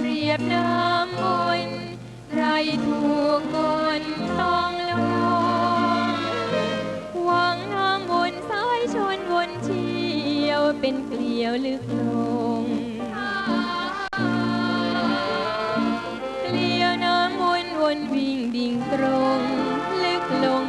เรียบน้ำวนใครถูกคนต้องลงหวังน้ำวนสายชนวนเชี่ยวเป็นเกลียวลึกลง เกลียวน้ำวนวนวิ่งดิ่งตรง ลึกลง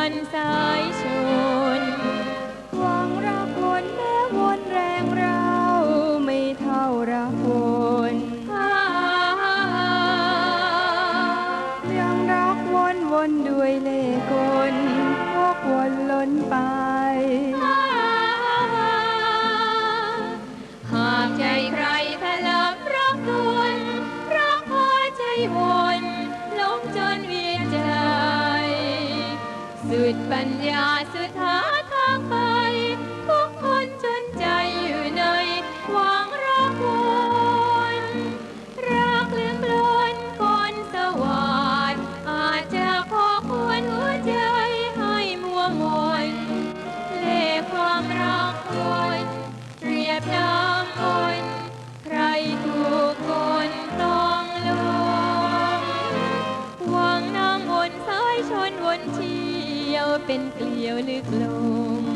จะดันสายชน หวังรักวนแม้วนแรงเราไม่เท่ารักวนยังรักวนวนด้วยเล่กลพวกวนล้นไป หากใจใครถลับรักวนรักพอใจวน สุดปัญญาสุดหาทางไป ทุกคนจนใจอยู่ในหวังรักวนรักลืมลือนคนสวัสดอาจจะพอควรหัวใจให้มัวมนเล่ความรักวนเรียบน้ำวนใครถูกคนต้องลงหวังน้ำวนสายชนวนชี เป็นเกลียวลึกลง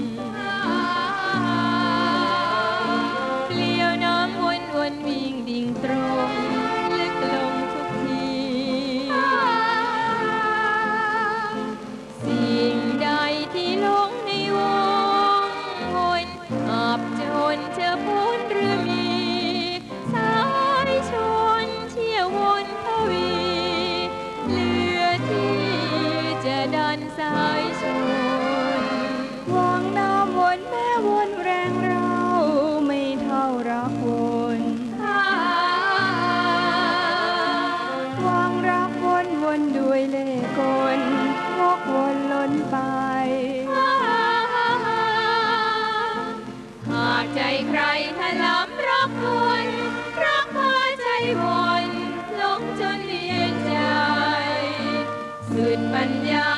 天